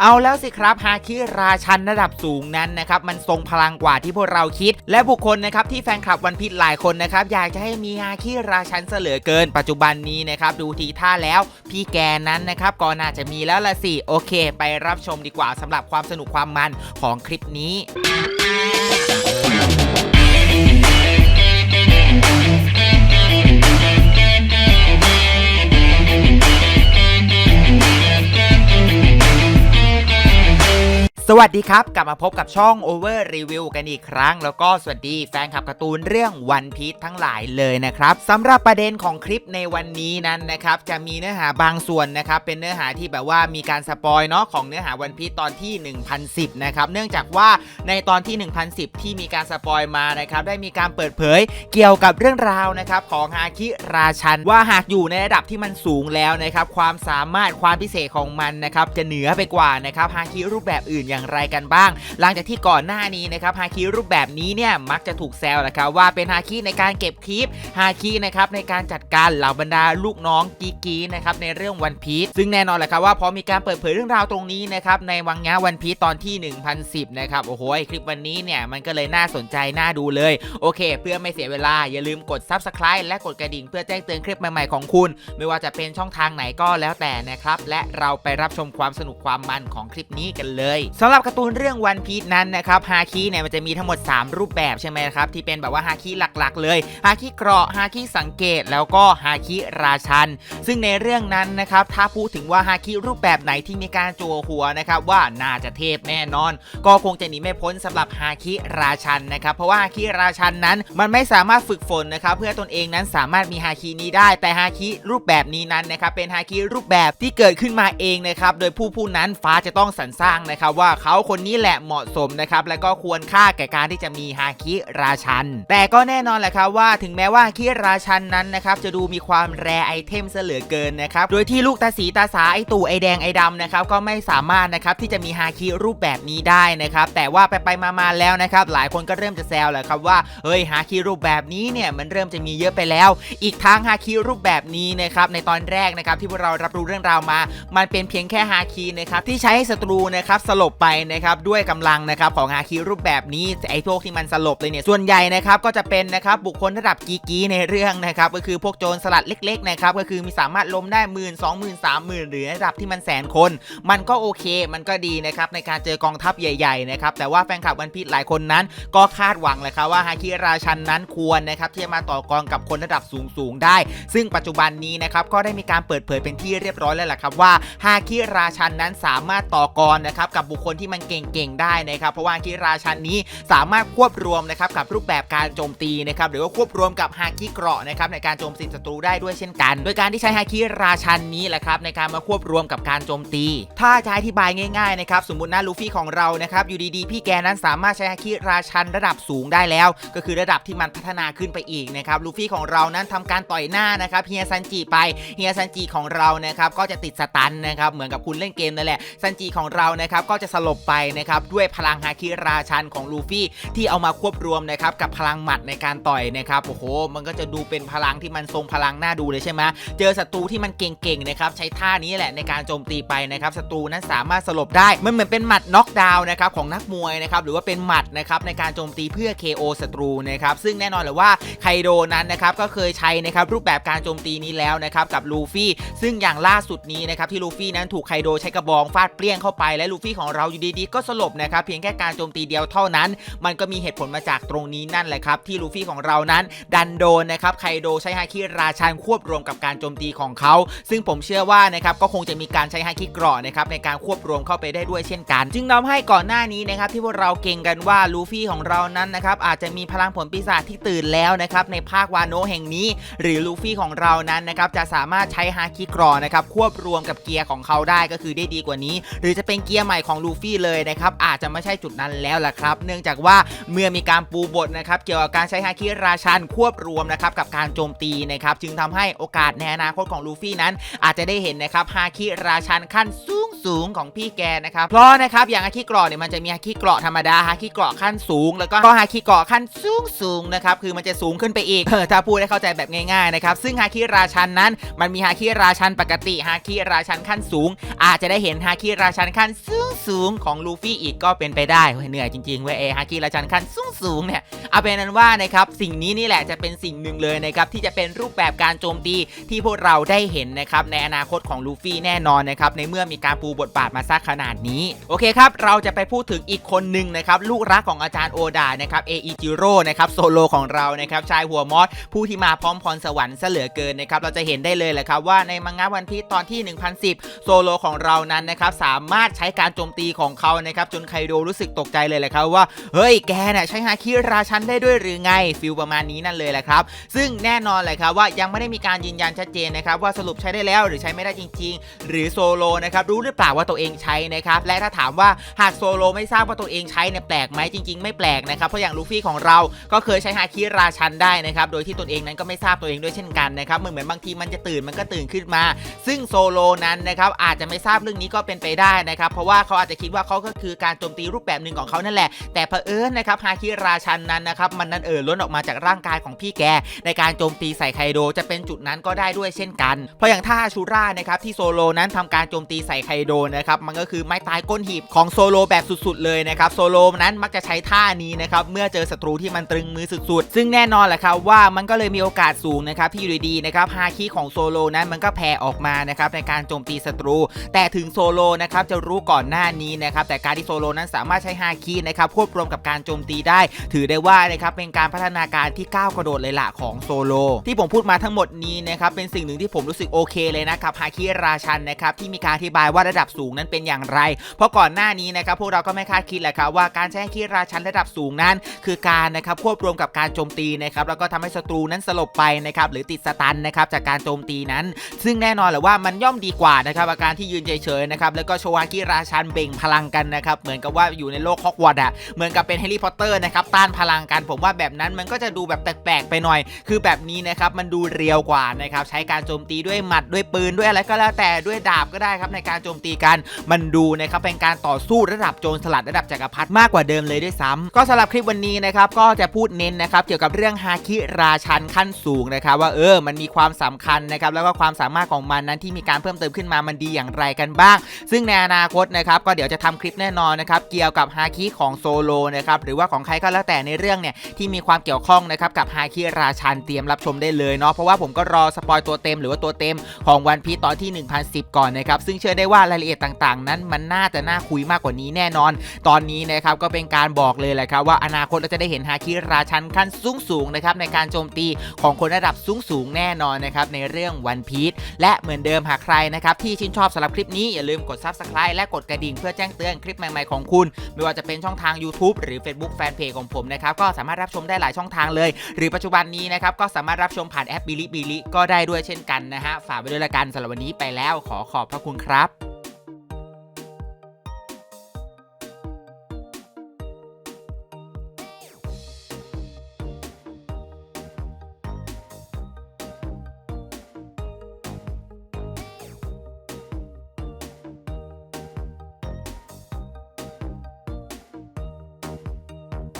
เอาแล้วสิครับฮาคิราชันระดับสูงนั้นนะครับมันทรงพลังกว่าที่พวกเราคิด และบุคคลนะครับที่แฟนคลับวันพีชหลายคนนะครับอยากจะให้มีฮาคิราชันเสลือเกิน ปัจจุบันนี้นะครับดูทีท่าแล้วพี่แกนั้นนะครับก็น่าจะมีแล้วละสิโอเค ไปรับชมดีกว่าสำหรับความสนุกความมันของคลิปนี้ วัสดีครับ กลับมาพบกับช่อง Over Review กันอีกครั้ง แล้วก็สวัสดีแฟนคลับการ์ตูนเรื่องวันพี e ทั้งหลายเลยนะครับสำหรับประเด็นของคลิปในวันนี้นั้นนะครับจะมีเนื้อหาบางส่วนนะครับเป็นเนื้อหาที่แบบว่ามีการสปอยเนาะของเนื้อหาวันพี e ตอนที่ 1010นะครับเนื่องจากว่าในตอนที่ 1010 ที่มีการสปอยมานะครับได้มีการเปิดเผยเกี่ยวกับเรื่องราวนะครับของฮาคิราชันว่าหากอยู่ในระดับที่มันสูงแล้วนะครับความสามารถความพิเศษของมันนะครับจะเหนือไปกว่านะครับฮาคิรูปแบบอื่นอย่างไรกันบ้าง หลังจากที่ก่อนหน้านี้นะครับฮาคิรูปแบบนี้เนี่ยมักจะถูกแซวนะครับว่าเป็นฮาคิในการเก็บคลิปฮาคินะครับในการจัดการเหล่าบรรดาลูกน้องกีกีนะครับในเรื่องวันพีซซึ่งแน่นอนแหละครับว่าพอมีการเปิดเผยเรื่องราวตรงนี้นะครับในวังงะวันพีซตอนที่ 1010นะครับโอ้โหคลิปวันนี้เนี่ยมันก็เลยน่าสนใจน่าดูเลยโอเค เพื่อไม่เสียเวลาอย่าลืมกด Subscribe และกดกระดิ่งเพื่อแจ้งเตือนคลิปใหม่ๆของคุณ ไม่ว่าจะเป็นช่องทางไหนก็แล้วแต่นะครับและเราไปรับชมความสนุกความมันของคลิปนี้กันเลยสำหรับการ์ตูนเรื่องวันพี e นั้นนะครับฮาคิเนี่ยมันจะมีทั้งหมด 3 รูปแบบใช่ไหมครับที่เป็นแบบว่าฮาคิหลักๆ เลยฮาคิเกราะฮาคิสังเกตแล้วก็ฮาคิราชัน ซึ่งในเรื่องนั้นนะครับถ้าพูดถึงว่าฮาคิรูปแบบไหนที่มีการจัวหัวนะครับว่าน่าจะเทพแน่นอน ก็คงจะหนีไม่พ้นสำหรับฮาคิราชันนะครับเพราะว่าฮาคิราชันนั้นมันไม่สามารถฝึกฝนนะครับเพื่อตนเองนั้นสามารถมีฮาคินี้ได้ แต่ฮาคิรูปแบบนี้นั้นนะครับเป็นฮาคิรูปแบบที่เกิดขึ้นมาเองนะครับโดยผู้ผู้นั้นฟ้าจะต้องสรรสร้างนะครับว่าเขาคนนี้แหละเหมาะสมนะครับและก็ควรค่าแก่การที่จะมีฮาคิราชัน แต่ก็แน่นอนแหละครับว่าถึงแม้ว่าฮาคิราชันนั้นนะครับจะดูมีความแรไอเทมเสเหลือเกินนะครับโดยที่ลูกตาสีตาสาไอตู่ไอแดงไอดำนะครับก็ไม่สามารถนะครับที่จะมีฮาคิรูปแบบนี้ได้นะครับแต่ว่าไปไปๆมาแล้วนะครับหลายคนก็เริ่มจะแซวแหละครับว่าเฮ้ยฮาคิรูปแบบนี้เนี่ยมันเริ่มจะมีเยอะไปแล้ว อีกทั้งฮาคิรูปแบบนี้นะครับในตอนแรกนะครับที่พวกเรารับรู้เรื่องราวมา มันเป็นเพียงแค่ฮาคินะครับที่ใช้ให้ศัตรูนะครับสลบไปไปนะครับด้วยกำลังนะครับของฮาคิรูปแบบนี้ไอ้พวกที่มันสลบเลยเนี่ยส่วนใหญ่นะครับก็จะเป็นนะครับบุคคลระดับกีกีในเรื่องนะครับก็คือพวกโจรสลัดเล็กๆนะครับก็คือมีสามารถล้มได้หมื่นสองหมื่นสามหมื่นหรือระดับที่มันแสนคน มันก็โอเคมันก็ดีนะครับในการเจอกองทัพใหญ่ๆนะครับแต่ว่าแฟนคลับวันพีชหลายคนนั้น ก็คาดหวังเลยครับว่าฮาคิราชันนั้นควรนะครับที่จะมาต่อกรกับคนระดับสูงๆได้ ซึ่งปัจจุบันนี้นะครับก็ได้มีการเปิดเผยเป็นที่เรียบร้อยแล้วแหละครับว่าฮาคิราชันนั้นสามารถต่อกรนะครับกับบุคคลที่มันเก่งๆได้นะครับ เพราะว่าฮาคิราชันนี้สามารถควบรวมนะครับกับรูปแบบการโจมตีนะครับหรือว่าควบรวมกับฮาคิเกราะนะครับในการโจมตีศัตรูได้ด้วยเช่นกัน โดยการที่ใช้ฮาคิราชันนี้แหละครับในการมาควบรวมกับการโจมตี ถ้าจะอธิบายง่ายๆนะครับสมมตินะลูฟี่ของเรานะครับอยู่ดีๆพี่แกนั้นสามารถใช้ฮาคิราชันระดับสูงได้แล้ว ก็คือระดับที่มันพัฒนาขึ้นไปอีกนะครับลูฟี่ของเรานั้นทำการต่อยหน้านะครับเฮียซันจิไปเฮียซันจิของเรานะครับก็จะติดสตันนะครับเหมือนกับคุณเล่นเกมนั่นแหละซันจิของเรานะครับก็จะสลลบไปนะครับด้วยพลังฮาคิราชันของลูฟี่ที่เอามาควบรวมนะครับกับพลังหมัดในการต่อยนะครับโอ้โห มันก็จะดูเป็นพลังที่มันทรงพลังน่าดูเลยใช่ไหมเจอศัตรูที่มันเก่งๆนะครับใช้ท่านี้แหละในการโจมตีไปนะครับศัตรูนั้นสามารถสลบได้มันเหมือนเป็นหมัดน็อกดาวน์นะครับของนักมวยนะครับหรือว่าเป็นหมัดนะครับในการโจมตีเพื่อ KO ศัตรูนะครับซึ่งแน่นอนเลยว่าไคโดนั้นนะครับก็เคยใช้นะครับรูปแบบการโจมตีนี้แล้วนะครับกับลูฟี่ซึ่งอย่างล่าสุดนี้นะครับที่ลูฟี่นั้นถูกไคโดใช้กระบองฟาดเปรี้ยงเข้าไปและลูฟี่ของเราอยู่ดีๆ ก็สลบนะครับเพียงแค่การโจมตีเดียวเท่านั้น มันก็มีเหตุผลมาจากตรงนี้นั่นแหละครับที่ลูฟี่ของเรานั้น ดันโดนนะครับไคโดใช้ฮาคิราชันควบรวมกับการโจมตีของเขา ซึ่งผมเชื่อว่านะครับก็คงจะมีการใช้ฮาคิเกราะนะครับในการควบรวมเข้าไปได้ด้วยเช่นกัน จึงทำให้ก่อนหน้านี้นะครับที่พวกเราเก่งกันว่าลูฟี่ของเรานั้นนะครับอาจจะมีพลังผลปีศาจที่ตื่นแล้วนะครับในภาควาโนแห่งนี้ หรือลูฟี่ของเรานั้นนะครับจะสามารถใช้ฮาคิเกราะนะครับควบรวมกับเกียร์ของเขาได้ก็คือได้ดีกว่านี้ หรือจะเป็นเกียร์ใหม่ของลูฟีเลยนะครับอาจจะไม่ใช่จุดนั้นแล้วล่ะครับ เนื่องจากว่าเมื่อมีการปูบทนะครับเกี่ยวกับการใช้ฮาคิราชันควบรวมนะครับกับการโจมตีนะครับจึงทำให้โอกาสในอนาคตของลูฟี่นั้น อาจจะได้เห็นนะครับฮาคิราชันขั้นสูงสูงของพี่แกนะครับเพราะนะครับอย่างฮาคิเกราะเนี่ยมันจะมีฮาคิเกราะธรรมดาฮาคิเกราะขั้นสูง แล้วก็ฮาคิเกราะขั้นสูงสูงนะครับคือมันจะสูงขึ้นไปอีกถ้าพูดให้เข้าใจแบบง่ายๆนะครับซึ่งฮาคิราชันนั้น มันมีฮาคิราชันปกติฮาคิราชันขั้นสูง อาจจะได้เห็นฮาคิราชันขั้นสูงสูงของลูฟี่อีกก็เป็นไปได้เหนื่อยจริงๆเว้ยเอฮาคิราชันขั้นสูงสูงๆเนี่ยเอาเป็นนั้นว่านะครับสิ่งนี้นี่แหละจะเป็นสิ่งหนึ่งเลยนะครับที่จะเป็นรูปแบบการโจมตีที่พวกเราได้เห็นนะครับในอนาคตของลูฟี่แน่นอนนะครับในเมื่อมีการปูบทบาทมาสักขนาดนี้โอเคครับเราจะไปพูดถึงอีกคนหนึ่งนะครับลูกรักของอาจารย์โอดานะครับเออิจิโร่นะครับโซโลของเรานะครับชายหัวมอสผู้ที่มาพร้อมพรสวรรค์เหลือเกินนะครับเราจะเห็นได้เลยแหละครับว่าในมังงะวันพีตอนที่ 1010 โซโลของเรานั้นนะครับสามารถใช้การโจมตีของเขานะครับจนไคโดรู้สึกตกใจเลยแหละครับว่าเฮ้ยแกน่ะใช้ฮาคิราชันได้ด้วยหรือไงฟิลประมาณนี้นั่นเลยแหละครับ ซึ่งแน่นอนเลยครับว่ายังไม่ได้มีการยืนยันชัดเจนนะครับว่าสรุปใช้ได้แล้วหรือใช้ไม่ได้จริง ๆ หรือโซโลนะครับรู้หรือเปล่าว่าตัวเองใช้นะครับและถ้าถามว่าหากโซโลไม่ทราบว่าตัวเองใช้เนี่ยแปลกไหมจริง ๆ ไม่แปลกนะครับเพราะอย่างลูฟี่ของเราก็เคยใช้ฮาคิราชันได้นะครับโดยที่ตนเองนั้นก็ไม่ทราบตัวเองด้วยเช่นกันนะครับเหมือนเหมือนบางทีมันจะตื่นมันก็ตื่นขึ้นมา ซึ่งโซโลนั้นนะครับอาจจะไม่ทราบเรื่องนี้ก็เป็นไปได้นะครับเพราะว่าเขาอาจจะคิดว่าเขาก็คือการโจมตีรูปแบบหนึ่งของเขานั่นแหละ แต่เผอิญนะครับฮาคิราชันนั้นนะครับมันนั้นเอ่อล้นออกมาจากร่างกายของพี่แก ในการโจมตีใส่ไคโดจะเป็นจุดนั้นก็ได้ด้วยเช่นกัน เพราะอย่างท่าชูร่านะครับที่โซโลนั้นทำการโจมตีใส่ไคโดนะครับมันก็คือไม้ตายก้นหีบของโซโลแบบสุดๆ เลยนะครับโซโลนั้นมักจะใช้ท่านี้นะครับเมื่อเจอศัตรูที่มันตรึงมือสุดๆ ซึ่งแน่นอนแหละครับว่ามันก็เลยมีโอกาสสูงนะครับที่อยู่ดีๆนะครับฮาคิของโซโลนั้นมันก็แผ่ออกมานะครับในการโจมตีศัตรู แต่ถึงโซโลนะครับจะรู้ก่อนหน้านี้นะครับแต่การที่โซโลนั้นสามารถใช้ฮาคินะครับควบรวมกับการโจมตีได้ ถือได้ว่านะครับเป็นการพัฒนาการที่ก้าวกระโดดเลยล่ะของโซโลที่ผมพูดมาทั้งหมดนี้นะครับเป็นสิ่งหนึ่งที่ผมรู้สึกโอเคเลยนะครับฮาคิราชันนะครับที่มีการอธิบายว่าระดับสูงนั้นเป็นอย่างไร เพราะก่อนหน้านี้นะครับพวกเราก็ไม่คาดคิดแหละครับว่าการใช้ฮาคิราชันระดับสูงนั้น คือการนะครับควบรวมกับการโจมตีนะครับแล้วก็ทำให้ศัตรูนั้นสลบไปนะครับหรือติดสตันนะครับจากการโจมตีนั้น ซึ่งแน่นอนแหละว่ามันย่อมดีกว่านะครับอาการที่ยืนเฉยๆนะครับแล้วก็โชวากิราชันเบ่งพลังกันนะครับเหมือนกับว่าอยู่ในโลกฮอกวอตส์อะเหมือนกับเป็นแฮร์รี่พอตเตอร์นะครับต้านพลังกันผมว่าแบบนั้นมันก็จะดูแบบแปลกๆไปหน่อย คือแบบนี้นะครับมันดูเรียวกว่านะครับใช้การโจมตีด้วยหมัดด้วยปืนด้วยอะไรก็แล้วแต่ด้วยดาบก็ได้ครับในการโจมตีกันมันดูนะครับเป็นการต่อสู้ระดับโจรสลัดระดับจักรพรรดิมากกว่าเดิมเลยด้วยซ้ำก็สำหรับคลิปวันนี้นะครับก็จะพูดเน้นนะครับเกี่ยวกับเรื่องฮาคิราชันขั้นสูงนะครับว่าเออมันมีความสำคัญนะครับแล้วก็ความสามารถของมันนั้นที่มีการเพิ่มเติมขึ้นมามันดีอย่างไรกันบ้าง ซึ่งในอนาคตนะครับก็เดี๋ยวจะทำคลิปแน่นอนนะครับเกี่ยวกับฮาคิของโซโลนะครับหรือว่าของใครก็แล้วแต่ในเรื่องเนี่ยที่มีความเกี่ยวข้องนะครับกับฮาคิราชันเตรียมรับชมได้เลยเนาะเพราะว่าผมก็รอสปอยตัวเต็มหรือว่าตัวเต็มของวันพีตอนที่ 1010 ก่อนนะครับซึ่งเชื่อได้ว่ารายละเอียดต่างๆ นั้นมันน่าจะน่าคุยมากกว่านี้แน่นอน ตอนนี้นะครับก็เป็นการบอกเลยแหละครับว่าอนาคตเราจะได้เห็นฮาคิราชันขั้นสูงสูงๆนะครับในการโจมตีของคนระดับสูงสูงๆแน่นอนนะครับในเรื่องวันพีและเหมือนเดิมหากใครนะครับที่ชื่นชอบสำหรับคลิปนี้อย่าลืมกด subscribe และกดกระดิ่งเพื่อแจ้งเตือนคลิปใหม่ๆของคุณ ไม่ว่าจะเป็นช่องทาง YouTube หรือ Facebook Fanpage ของผมนะครับก็สามารถรับชมได้หลายช่องทางเลย หรือปัจจุบันนี้นะครับก็สามารถรับชมผ่านแอปบิลิบิลิก็ได้ด้วยเช่นกันนะฮะฝากไว้ด้วยละกันสำหรับวันนี้ไปแล้วขอขอบพระคุณครับ